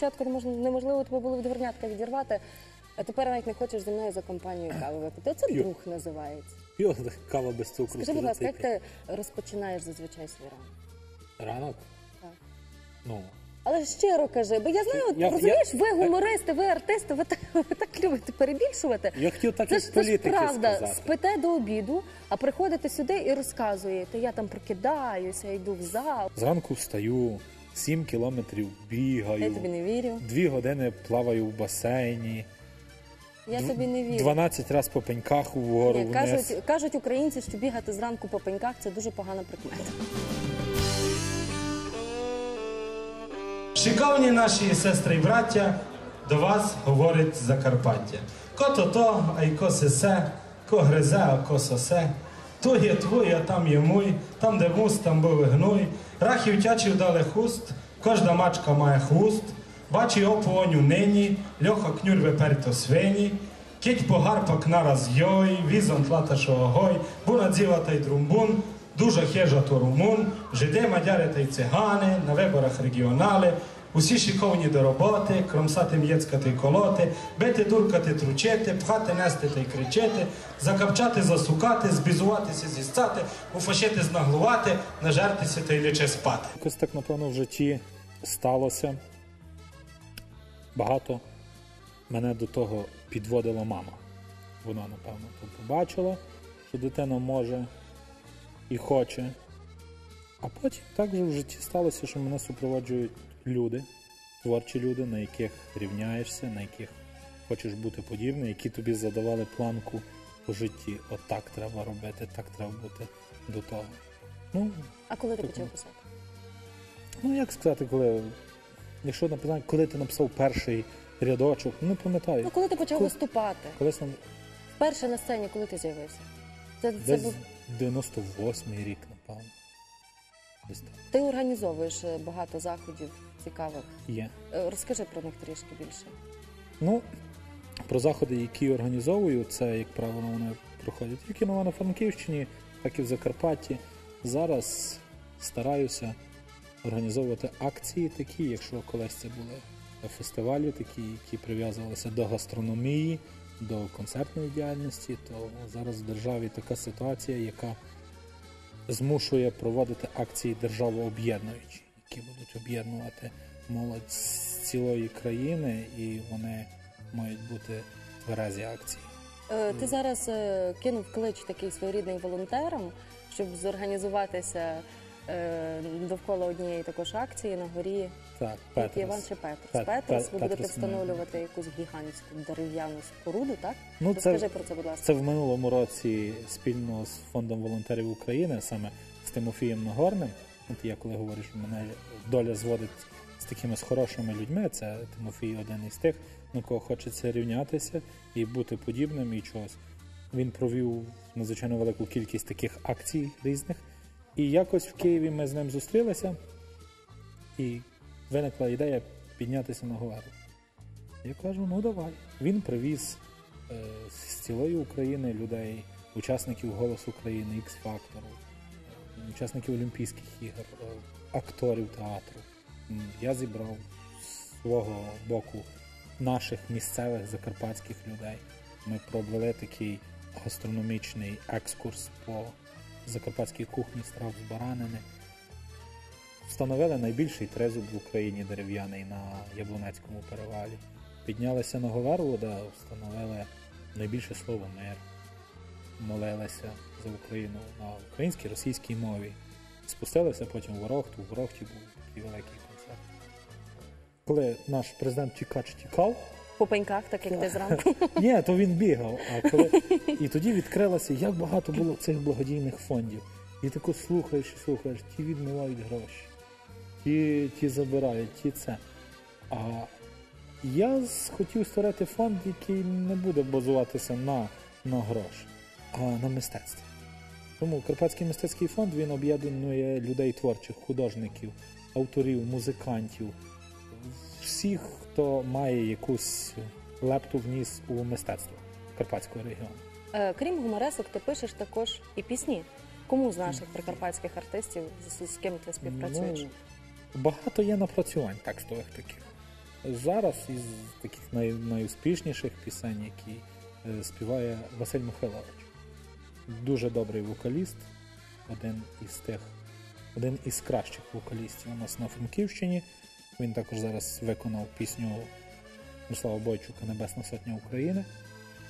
Спочатку неможливо тебе було від горнятка відірвати, а тепер навіть не хочеш зі мною за компанію кави випити. Це друг називається. П'ю кава без цукру. Скажи, будь ласка, як ти розпочинаєш зазвичай свій ранок? Ранок? Так. Ну, Але щиро кажи, бо я знаю, Я- розумієш, я- ви гумористи, ви артисти, ви так, ви так любите перебільшувати. я хотів так Це ж, це ж правда, сказати. спите до обіду, а приходите сюди і розказуєте. Я там прокидаюся, йду в зал. Зранку встаю, 7 кілометрів бігаю, Я тобі не вірю. дві години плаваю в басейні, Я тобі не вірю. 12 разів по пеньках вгору Ні, вниз. кажуть, кажуть українці, що бігати зранку по пеньках це дуже погана прикмета. Шиковні наші сестри і браття, до вас говорить Закарпаття. Кото то, а й ко сесе, ко гризе, а ко сосе. То є твой, а там є мой, там де мус, там був і гной. Рахів тячів дали хуст, кожна мачка має хвуст. Бачи опоню нині, льоха кнюр виперто свині. Кить погарпак нараз йой, візон тлата що огой, буна дзіва та й друмбун, дуже хижа то румун, жиди, мадяри та й цигани, на виборах регіонали, усі шиковні до роботи, кромсати м'єцкати й колоти, бити, дуркати, тручити, пхати, нести та й кричити, закапчати, засукати, збізуватися, зістати, уфашити, знаглувати, нажертися та й ліче спати. Якось так, напевно, в житті сталося. Багато мене до того підводила мама. Вона, напевно, побачила, що дитина може і хоче. А потім так же в житті сталося, що мене супроводжують люди, творчі люди, на яких рівняєшся, на яких хочеш бути подібним, які тобі задавали планку у житті. Отак треба робити, так треба бути до того. Ну, А коли ти почав писати? Ну, як сказати, коли. Якщо написати, коли ти написав перший рядочок, ну не пам'ятаю. Ну коли ти почав Ко- виступати? Колись там Вперше на сцені, коли ти з'явився? Це, це десь був... 98-й рік, напевно. Ти організовуєш е, багато заходів цікавих. Є. Е, Розкажи про них трішки більше. Ну, про заходи, які організовую, це, як правило, вони проходять як і на Івано-Франківщині, так і в Закарпатті. Зараз стараюся організовувати акції такі, якщо колись це були фестивалі, такі, які прив'язувалися до гастрономії, до концертної діяльності, то зараз в державі така ситуація, яка змушує проводити акції державооб'єднуючі, які будуть об'єднувати молодь з цілої країни, і вони мають бути тверезі акції. Е, Ти зараз е, кинув клич такий своєрідний волонтерам, щоб зорганізуватися е, довкола однієї також акції на горі. Так, Як Петрос. Іван чи Петрос? Пет- Петрос, Пет- ви будете Петрос, встановлювати якусь гігантську дерев'яну споруду, так? Ну, це- Розкажи про це, будь ласка. Це в минулому році спільно з фондом волонтерів України, саме з Тимофієм Нагорним. От я коли говорю, що мене доля зводить з такими з хорошими людьми, це Тимофій один із тих, на кого хочеться рівнятися і бути подібним і чогось. Він провів надзвичайно велику кількість таких акцій різних. І якось в Києві ми з ним зустрілися, і виникла ідея піднятися на гору. Я кажу, ну давай. Він привіз е, з цілої України людей, учасників «Голос України», X-Factor, е, учасників Олімпійських ігор, е, акторів театру. Я зібрав з свого боку наших місцевих закарпатських людей. Ми провели такий гастрономічний екскурс по закарпатській кухні страв з баранини. Встановили найбільший трезуб в Україні дерев'яний на Яблунецькому перевалі. Піднялися на Говерлу, де встановили найбільше слово мир. Молилися за Україну на українській російській мові. Спустилися потім в Ворохту. В Ворохті був такий великий концерт. Коли наш президент Чікач тікав, По пеньках, так як ти зранку. ні, то він бігав. А коли... І тоді відкрилося, як багато було цих благодійних фондів. І тако слухаєш і слухаєш, ті відмивають гроші, ті, ті забирають, ті це. А я хотів створити фонд, який не буде базуватися на, на гроші, а на мистецтві. Тому Карпатський мистецький фонд він об'єднує людей творчих, художників, авторів, музикантів, всіх, хто має якусь лепту вніс у мистецтво Карпатського регіону. Е, Крім гуморесок, ти пишеш також і пісні. Кому з наших прикарпатських артистів, з, з ким ти співпрацюєш? Ну, багато є напрацювань текстових таких. Зараз із таких най, найуспішніших пісень, які е, співає Василь Михайлович. Дуже добрий вокаліст, один із тих, один із кращих вокалістів у нас на Франківщині. Він також зараз виконав пісню Мирослава Бойчука Небесна Сотня України.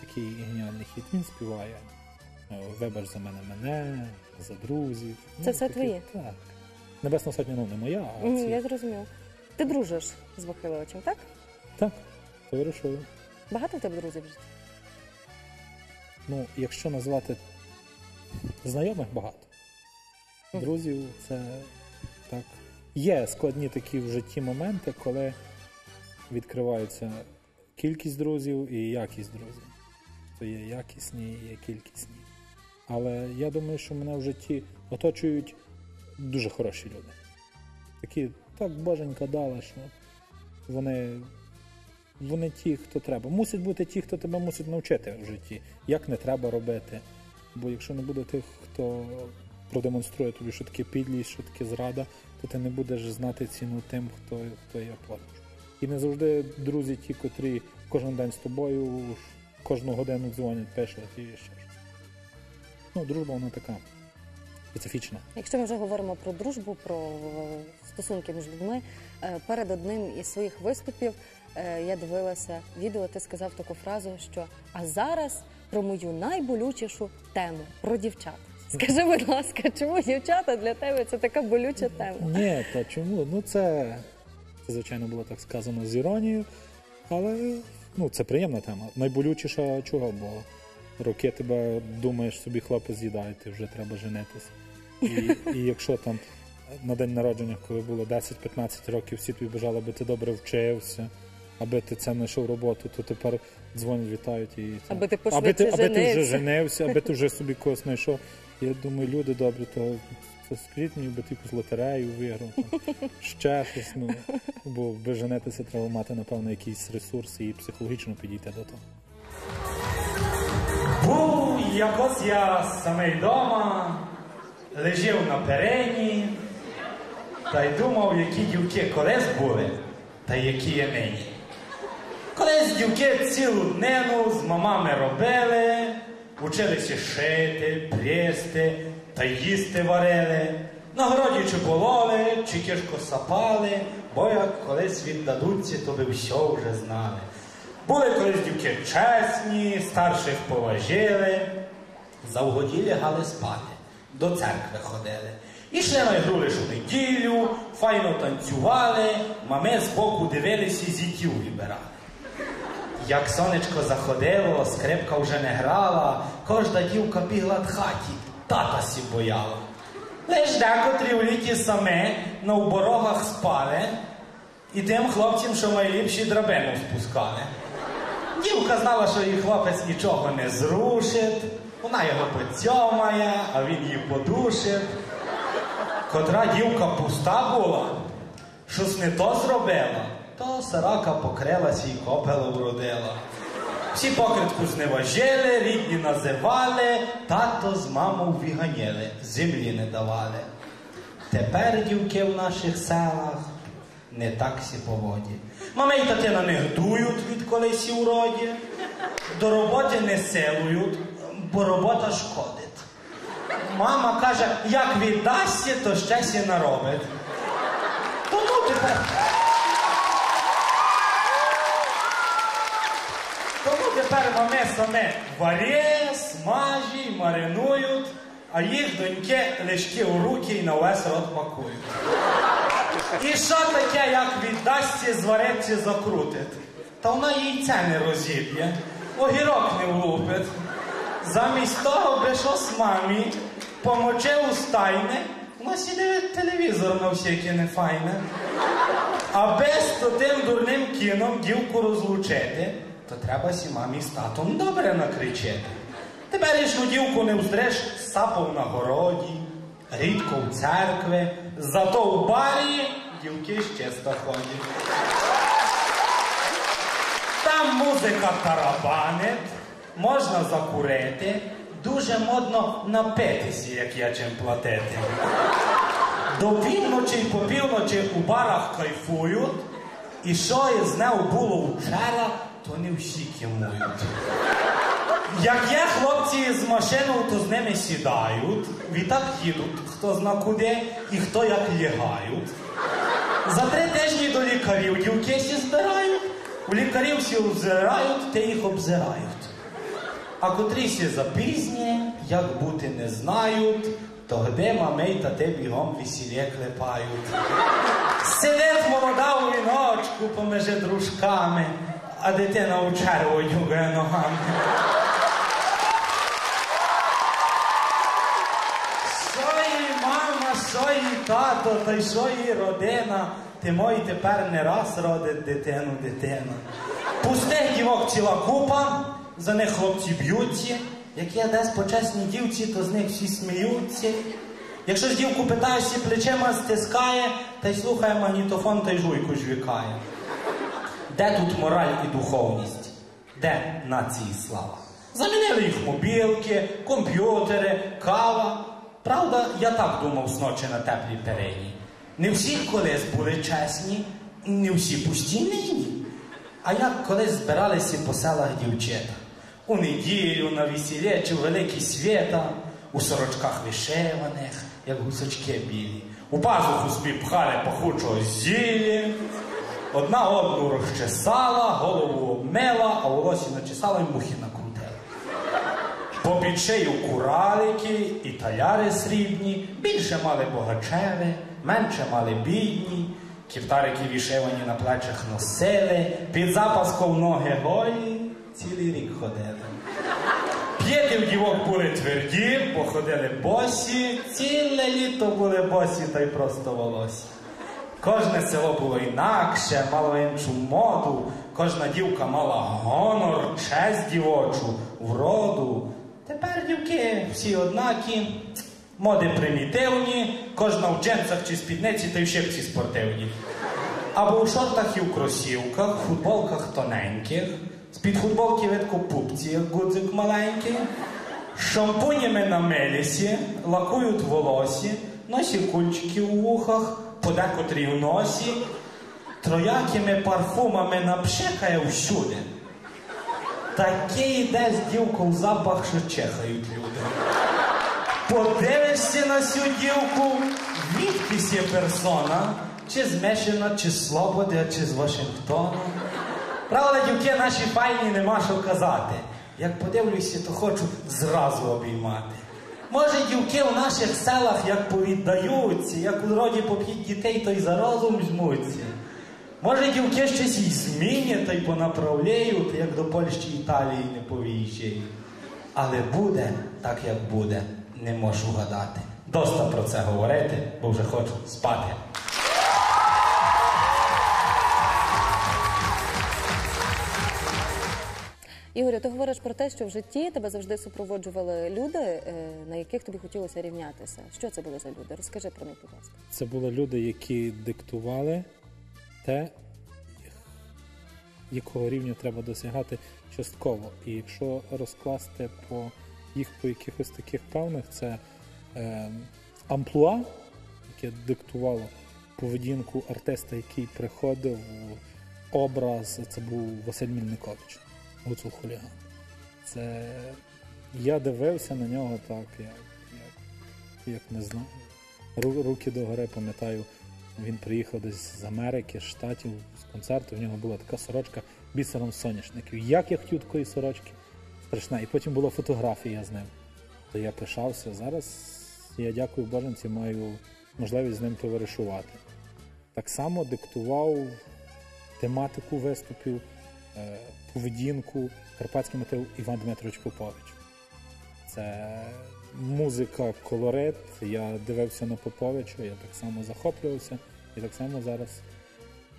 Такий геніальний хіт. Він співає е, Вибач за мене мене, за друзів. Це все такі- твоє? Так. Небесна сотня ну, не моя, а Мгм, ці. Я зрозуміла. Ти дружиш з Вахиловичем, так? Так, товаришую. Багато в тебе друзів в житті? Ну, якщо назвати знайомих багато. Друзів це так. Є складні такі в житті моменти, коли відкриваються кількість друзів і якість друзів. То є якісні, є кількісні. Але я думаю, що мене в житті оточують дуже хороші люди. Такі, так боженька дала, що вони вони ті, хто треба. Мусять бути ті, хто тебе мусить навчити в житті, як не треба робити. Бо якщо не буде тих, хто продемонструє тобі, що таке підлість, що таке зрада, то ти не будеш знати ціну тим, хто, хто є поруч. І не завжди друзі, ті, котрі кожен день з тобою, кожну годину дзвонять, пишуть і ще щось. Ну, дружба вона така специфічна. Якщо ми вже говоримо про дружбу, про е, стосунки між людьми, е, перед одним із своїх виступів е, я дивилася відео, ти сказав таку фразу, що а зараз про мою найболючішу тему про дівчат. Скажи, будь ласка, чому дівчата для тебе це така болюча тема? Ні, та чому? Ну це, це звичайно було так сказано з іронією, але ну, це приємна тема. Найболючіша чого, бо роки тебе думаєш, собі хлопець з'їдає, ти вже треба женитися. І, і якщо там на день народження, коли було 10-15 років, всі тобі бажали, аби ти добре вчився, аби ти це знайшов роботу, то тепер дзвонять, вітають і це. Аби ти аби ти, аби ти вже женився. женився, аби ти вже собі когось знайшов. Я думаю, люди добрі, то, би ти якусь лотерею виграв, ще щось. Ну, бо ви женитися треба мати, напевно, якийсь ресурс і психологічно підійти до того. Був якось я самий дома, лежав на перені, та й думав, які дівки колись були, та які є нині. Колись дівки цілу днину з мамами робили, училися шити, прєсти та їсти варили, на городі чи пололи, чи кишко сапали, бо як колись віддадуться, то ви все вже знали. Були колись дівки чесні, старших поважили, завгоділі гали спати, до церкви ходили. Ішли на ігру лише в неділю, файно танцювали, мами збоку дивилися і зітів вибирали. Як сонечко заходило, скрипка вже не грала, кожна дівка бігла в хаті, тата сі бояла. Лиш декотрі в літі саме на оборогах спали, і тим хлопцям, що найліпші драбину спускали. Дівка знала, що її хлопець нічого не зрушить, вона його поцьомає, а він її подушить. Котра дівка пуста була, щось не то зробила, то сарака покрилась і копело вродила. Всі покритку зневажили, рідні називали, тато з мамою віганіли, землі не давали. Тепер дівки в наших селах не так сі поводі. Мами й тати на них від колись і уроді, до роботи не силують, бо робота шкодить. Мама каже, як віддасться, то ще сі наробить. Тому тепер. Тому тепер мами саме варє, смажі, маринують, а їх доньки лишки у руки і на весь рот пакують. І що таке, як віддасться, звариться, закрутить? Та вона яйця не розіб'є, огірок не влупить. Замість того би щось мамі помоче у стайне, вона сіде телевізор на всяке нефайне. Аби з тим дурним кіном дівку розлучити, то треба сі мамі з татом добре накричити. Теперішню дівку не вздреш сапом на городі, рідко в церкви, зато в барі дівки ще ходять. Там музика тарабанить, можна закурити, дуже модно напитися, як я чим платити. До півночі й по півночі у барах кайфують, І що з нею було вчора, то не всі кимують. Як є хлопці з машиною, то з ними сідають, відтак їдуть, хто зна куди і хто як лягають. За три тижні до лікарів дівки всі збирають, у лікарів всі обзирають, те їх обзирають. А котрі ще запізні, як бути не знають, то де мамей та те бігом весілє клепають. Сидить молода у віночку поміж дружками, а у черву дюгає ногами. Що мама, що їй тато, та й що їй родина, ти мой тепер не раз родить дитину, дитина. Пустих дівок ціла купа, за них хлопці б'ються. Як я десь почесній дівці, то з них всі сміються. Якщо ж дівку питаєш, і плечима стискає, та й слухає магнітофон, та й жуйку жвікає. Де тут мораль і духовність? Де нації слава? Замінили їх мобілки, комп'ютери, кава. Правда, я так думав сночі на теплій перині. Не всі колись були чесні, не всі пусті нині. А як колись збиралися по селах дівчата. У неділю, на весіллі чи великі свята, у сорочках вишиваних, як гусочки білі. У пазуху собі пхали пахучого зілля, одна одну розчесала, голову обмила, а волосі начесала і мухи накрутила. Попід шию куралики і таляри срібні, більше мали богачеве, менше мали бідні, ківтарики вішивані на плечах носили, під запаском ноги голі, цілий рік ходили. П'єти в дівок були тверді, походили босі, ціле літо були босі та й просто волосі. Кожне село було інакше, мало іншу моду, кожна дівка мала гонор, честь дівочу, вроду. Тепер дівки всі однакі, моди примітивні, кожна в джинсах чи спідниці та й в шипці спортивні. Або у шортах і в кросівках, в футболках тоненьких, з-під футболки видко пупці, як гудзик маленький, шампунями на мелісі, лакують волосі, носять кульчики у вухах, подекотрі в носі, троякими парфумами напшикає всюди. Такий йде з дівком запах, що чехають люди. Подивишся на цю дівку, відкись є персона, чи з Мешина, чи з Слободи, чи з Вашингтона. Правда, дівки наші файні нема що казати. Як подивлюся, то хочу зразу обіймати. Може, дівки в наших селах як повіддаються, як у роді поп'ють дітей, то й за розум жмуться. Може, дівки щось і змінять та й понаправляють, як до Польщі Італії не повіїжджають. Але буде так, як буде, не можу гадати. Доста про це говорити, бо вже хочу спати. Ігорю, ти говориш про те, що в житті тебе завжди супроводжували люди, е, на яких тобі хотілося рівнятися. Що це були за люди? Розкажи про них, будь ласка. Це були люди, які диктували те, якого рівня треба досягати частково. І якщо розкласти по їх по якихось таких певних, це е, амплуа, яке диктувало поведінку артиста, який приходив образ, це був Василь Мільникович, Гуцул Хуліган. Це я дивився на нього так, як, як, як не знаю. Ру- Руки догори, пам'ятаю, він приїхав десь з Америки, з Штатів, з концерту. В нього була така сорочка бісером соняшників. Як я хотів такої сорочки? Страшна. І потім була фотографія з ним. То я пишався. Зараз я дякую Боженці, маю можливість з ним товаришувати. Так само диктував тематику виступів, поведінку карпатський мотив Іван Дмитрович Попович. Це музика, колорит. Я дивився на Поповича, я так само захоплювався і так само зараз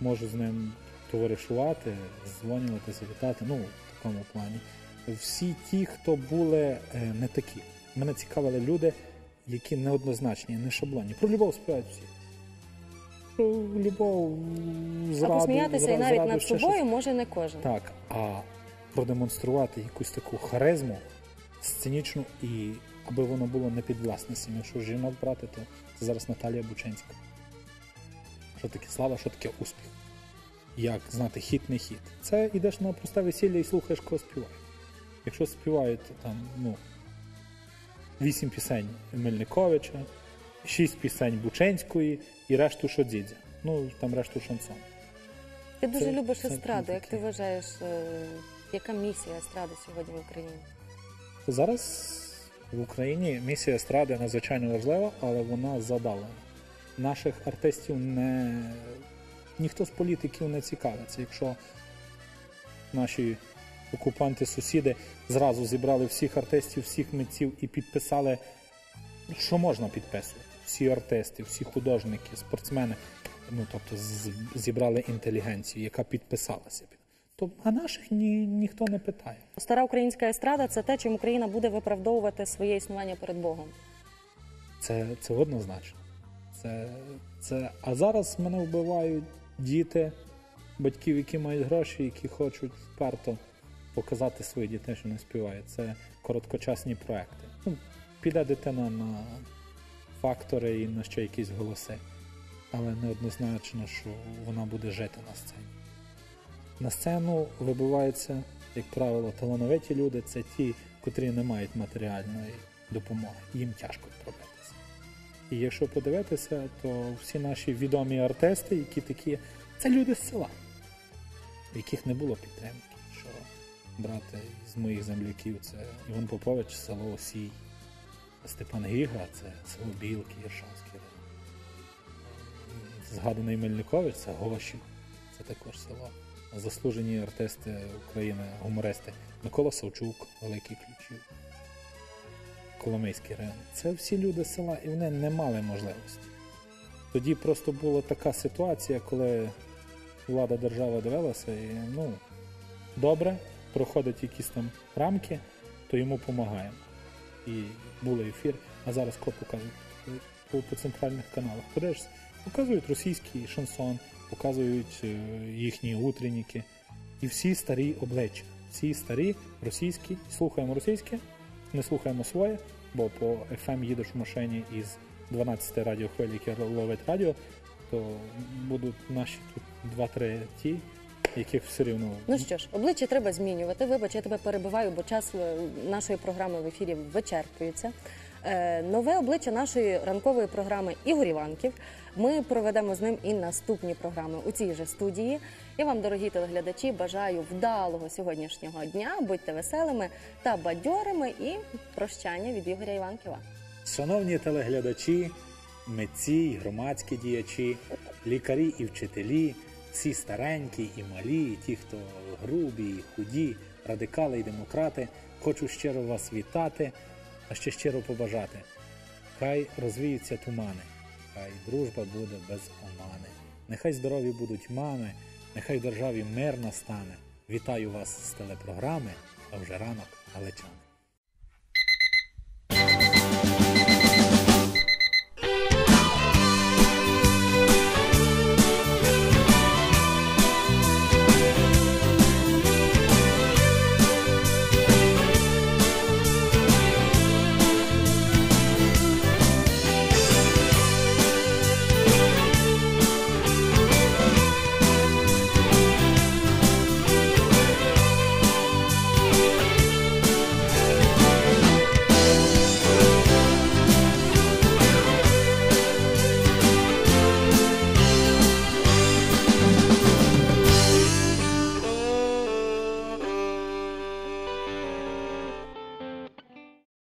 можу з ним товаришувати, дзвонюватися, вітати. Ну, в такому плані. Всі ті, хто були е, не такі. Мене цікавили люди, які неоднозначні, не шаблонні. Про любов співають всі. Любов, А зраду, посміятися і навіть над собою може не кожен. Так, а продемонструвати якусь таку харизму сценічну і аби воно було не під власності. Якщо жінок брати, то це зараз Наталія Бучинська. Що таке слава, що таке успіх? як знати хіт не хіт. Це йдеш на просте весілля і слухаєш, кого співають. Якщо співають там, ну, вісім пісень Мельниковича, шість пісень Бученської і решту Шодзідзя. Ну, там решту шансон. Ти дуже Це- любиш це естраду. Як ти вважаєш, е, яка місія естради сьогодні в Україні? Зараз в Україні місія естради надзвичайно важлива, але вона задалена. Наших артистів не ніхто з політиків не цікавиться. Якщо наші окупанти-сусіди зразу зібрали всіх артистів, всіх митців і підписали, що можна підписувати. Всі артисти, всі художники, спортсмени, ну тобто зібрали інтелігенцію, яка підписалася. То, а наших ні, ніхто не питає. Стара українська естрада це те, чим Україна буде виправдовувати своє існування перед Богом. Це, це однозначно. Це, це... А зараз мене вбивають діти, батьків, які мають гроші, які хочуть вперто показати своїх дітей, що не співають. Це короткочасні проекти. Ну, піде дитина на фактори і на ще якісь голоси. Але не однозначно, що вона буде жити на сцені. На сцену вибиваються, як правило, талановиті люди це ті, котрі не мають матеріальної допомоги. Їм тяжко пробитися. І якщо подивитися, то всі наші відомі артисти, які такі, це люди з села, в яких не було підтримки. Що брати з моїх земляків це Іван Попович, село Осій, Степан Гіга, це село Білки, Єршанський район. Згаданий Мельникович це Гошів, це також село. Заслужені артисти України, гумористи Микола Савчук, Великий Ключів. Коломийський район. Це всі люди села, і вони не мали можливості. Тоді просто була така ситуація, коли влада держава дивилася, і ну, добре, проходять якісь там рамки, то йому допомагаємо. І був ефір, а зараз ко показують по, по центральних каналах. Подивишся, показують російський шансон, показують е, їхні утренніки. І всі старі обличчя. Всі старі російські, слухаємо російське, не слухаємо своє, бо по FM їдеш в машині із 12 радіохвиль, які ловить радіо, то будуть наші тут 2-3 ті, яких все рівно. Ну що ж, обличчя треба змінювати. Вибач, я тебе перебиваю, бо час е, нашої програми в ефірі вичерпується. Е, Нове обличчя нашої ранкової програми Ігор Іванків. Ми проведемо з ним і наступні програми у цій же студії. Я вам, дорогі телеглядачі, бажаю вдалого сьогоднішнього дня. Будьте веселими та бадьорими і прощання від Ігоря Іванківа. Шановні телеглядачі, митці, громадські діячі, лікарі і вчителі, всі старенькі і малі, і ті, хто грубі, і худі, радикали і демократи, хочу щиро вас вітати, а ще щиро побажати. Хай розвіються тумани, хай дружба буде без омани. Нехай здорові будуть мами, нехай державі мир настане. Вітаю вас з телепрограми, а вже ранок галичани.